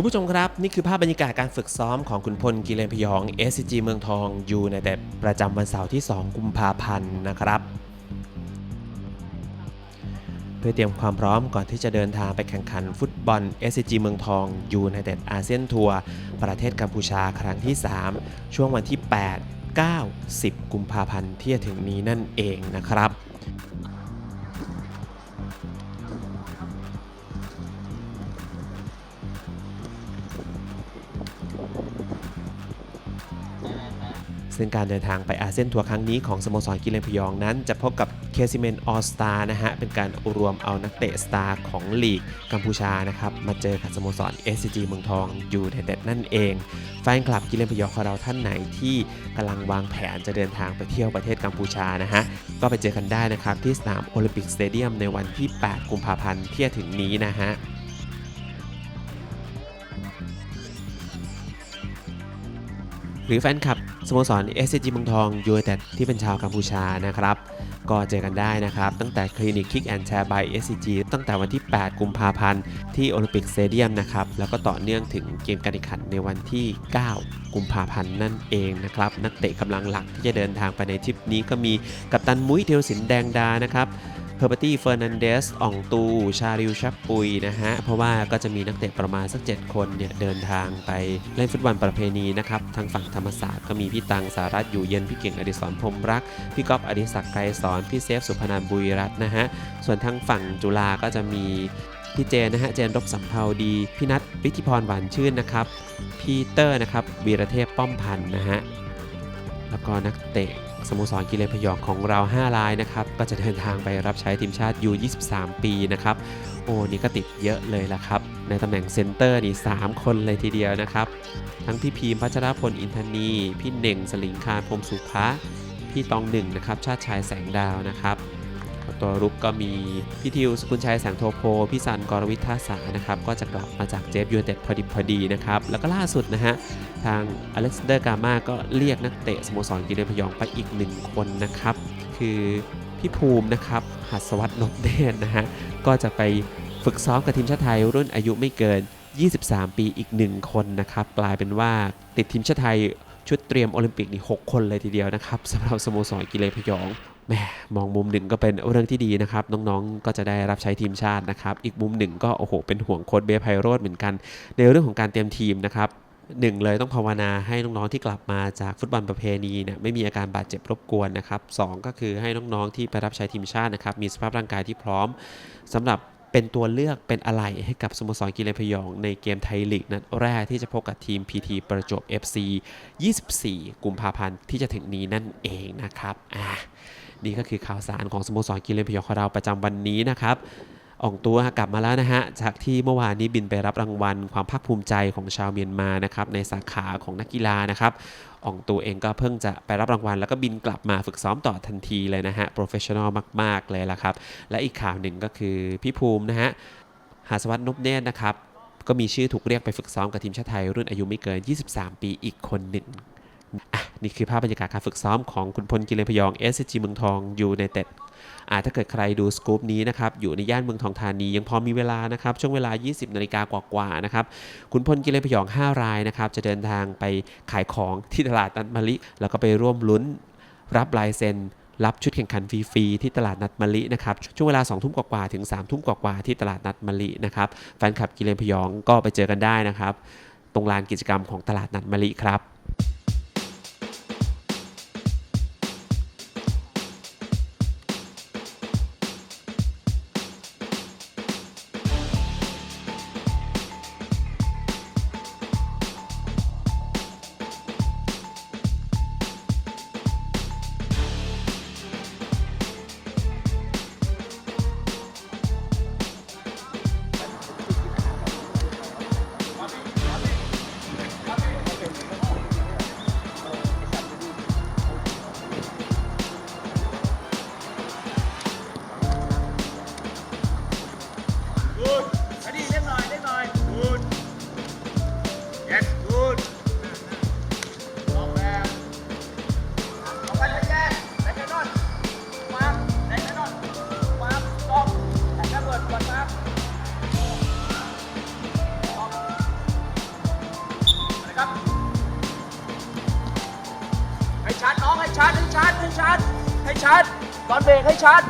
คุณผู้ชมครับ นี่คือภาพบรรยากาศการฝึกซ้อมของคุณพลกิเลนพยอง SCG เมืองทองอยู่ในแต่ประจำวันเสาร์ที่ 2 กุมภาพันธ์นะครับ เพื่อเตรียมความพร้อมก่อนที่จะเดินทางไปแข่งขันฟุตบอล SCG เมืองทองยูในเต็ดอาเซียนทัวร์ประเทศกัมพูชาครั้งที่ 3 ช่วงวันที่ 8 9 10 กุมภาพันธ์ที่จะถึงนี้นั่นเองนะครับ ซึ่งการเดินทางไปอาเซียนทัวร์ครั้งนี้ของสโมสรกิเลนพยองนั้น จะพบกับเคซิเมนออสตานะฮะ เป็นการรวมเอานักเตะสตาร์ของลีกกัมพูชานะครับ มาเจอกับสโมสร SCG เมืองทองอยู่ในเด็ดนั่นเอง แฟนคลับกิเลนพยองของเราท่านไหนที่กำลังวางแผนจะเดินทางไปเที่ยวประเทศกัมพูชานะฮะ ก็ไปเจอกันได้นะครับที่สนามโอลิมปิกสเตเดียมในวันที่ 8 กุมภาพันธ์ที่จะถึงนี้นะฮะ หรือแฟนคลับสโมสร SCG เมืองทองยูไนเต็ดที่เป็นชาวกัมพูชานะครับ ก็เจอกันได้นะครับ ตั้งแต่คลินิกคิกแอนด์แชร์บาย SCG ตั้งแต่วันที่ 8 กุมภาพันธ์ที่โอลิมปิกสเตเดียมนะครับ แล้วก็ต่อเนื่องถึงเกมการแข่งขันในวันที่ 9 กุมภาพันธ์นั่นเองนะครับ นักเตะกำลังหลักที่จะเดินทางไปในทริปนี้ก็มีกัปตันมุ้ยเทวสินแดงดานะครับ เฮอร์เบตี้เฟอร์นันเดสอองตู ชาริวชับปุยนะฮะ เพราะว่าก็จะมีนักเตะประมาณสัก 7 คนเนี่ย เดินทางไปเล่นฟุตบอลประเพณีนะครับ ทางฝั่งธรรมศาสตร์ก็มีพี่ตังสารัตอยู่เย็น พี่เก่งอดิศรพรมรัก พี่ก๊อฟอดิศักดิ์ไกรสอน พี่เซฟสุพนันบุรีรัตน์นะฮะ ส่วนทางฝั่งจุฬาก็จะมีพี่เจนะฮะ เจนรบสำเภาดี พี่นัทวิธิพรหวานชื่นนะครับ พีเตอร์นะครับวีรเทพป้อมพันธ์นะฮะ แล้วก็นักเตะ สโมสรกิเลนพยองของเรา 5 รายนะครับ ก็จะเดินทางไปรับใช้ทีมชาติยู23 ปีนะครับ โอ้นี่ก็ติดเยอะเลยละครับ ในตำแหน่งเซนเตอร์นี่ 3 คนเลยทีเดียวนะครับ ทั้งพี่พีมพัชรพลอินทนี พี่เน่งสลิงคารพรมสุภะพี่ตองหนึ่งนะครับ ชาติชายแสงดาวนะครับ ตัวรุกก็มีพี่ทิวสกุลชัยแสงโทโพพี่ซันกรวิทท่าสานะครับก็จะกลับมาจากเจฟยูไนเต็ดพอดีพอดีนะครับแล้วก็ล่าสุดนะฮะทางอเล็กซานเดอร์กามาก็เรียกนักเตะสโมสรกิเลนพยองไปอีกหนึ่งคนนะครับ คือพี่ภูมินะครับหัสวัตนพเดชนะฮะก็จะไปฝึกซ้อมกับทีมชาติไทยรุ่นอายุไม่เกิน 23 ปีอีกหนึ่งคนนะครับ กลายเป็นว่าติดทีมชาติไทยชุดเตรียมโอลิมปิกนี่6คนเลยทีเดียวนะครับสำหรับสโมสรกิเลนพยอง แมมองมุมหนึ่งก็เป็นเรื่องที่ดีนะครับ น้องๆ ก็จะได้รับใช้ทีมชาตินะครับ อีกมุมหนึ่งก็โอ้โหเป็นห่วงโค้ชเบฟไพโรดเหมือนกัน ในเรื่องของการเตรียมทีมนะครับหนึ่งเลยต้องภาวนาให้น้องๆที่กลับมาจากฟุตบอลประเพณีเนี่ยไม่มีอาการบาดเจ็บรบกวนนะครับสองก็คือให้น้องๆที่ไปรับใช้ทีมชาตินะครับมีสภาพร่างกายที่พร้อมสำหรับเป็นตัวเลือกเป็นอะไรให้กับสโมสรกีฬาพยอง ในเกมไทยลีกนัดแรกที่จะพบกับทีม PT ประจวบ FC 24 กุมภาพันธ์ที่จะถึงนี้นั่นเองนะครับอ่า นี่ก็คือข่าวสารของสโมสรกิเลนพยองของเราประจำวันนี้นะครับอองตัวกลับมาแล้วนะฮะ จากที่เมื่อวานนี้บินไปรับรางวัลความภาคภูมิใจของชาวเมียนมานะครับในสาขาของนักกีฬานะครับอองตัวเองก็เพิ่งจะไปรับรางวัล แล้วก็บินกลับมาฝึกซ้อมต่อทันทีเลยนะฮะโปรเฟชชั่นอลมาก ๆ เลยละครับ และอีกข่าวหนึ่งก็คือพี่ภูมินะฮะหาสวัสดิ์นพเนตรนะครับ ก็มีชื่อถูกเรียกไปฝึกซ้อมกับทีมชาติไทยรุ่นอายุไม่เกิน 23 ปีอีกคนหนึ่งอะ นี่คือภาพบรรยากาศการฝึกซ้อมของคุณพลกิเลนพยอง SCG เมืองทองยูในเต็ดอาถ้าเกิดใครดูสกู๊ปนี้นะครับอยู่ในย่านเมืองทองธานียังพอมีเวลานะครับช่วงเวลา 20นาฬิกากว่าๆนะครับคุณพลกิเลนพยอง 5 รายนะครับจะเดินทางไปขายของที่ตลาดนัดมะลิ แล้วก็ไปร่วมลุ้นรับลายเซ็นรับชุดแข่งขันฟรีๆที่ตลาดนัดมะลินะครับช่วงเวลา2ทุ่มกว่าๆถึง3ทุ่มกว่าๆที่ตลาดนัดมะลินะครับแฟนคลับกิเลนพยองก็ไปเจอกันได้นะครับตรงลานกิจกรรมของตลาดนัดมะลิครับ good อันนี้เล่หน่อยเล่หน่อย good yes good ออกแบบออกไปเลยแย่ไหนไปนอนมาไหนไปนอนมาตอกถ้าเปิดก่อนมาตอกนะครับให้ชัดน้องให้ชัดให้ชัดให้ชัดให้ชัดตอนเบรกให้ชัด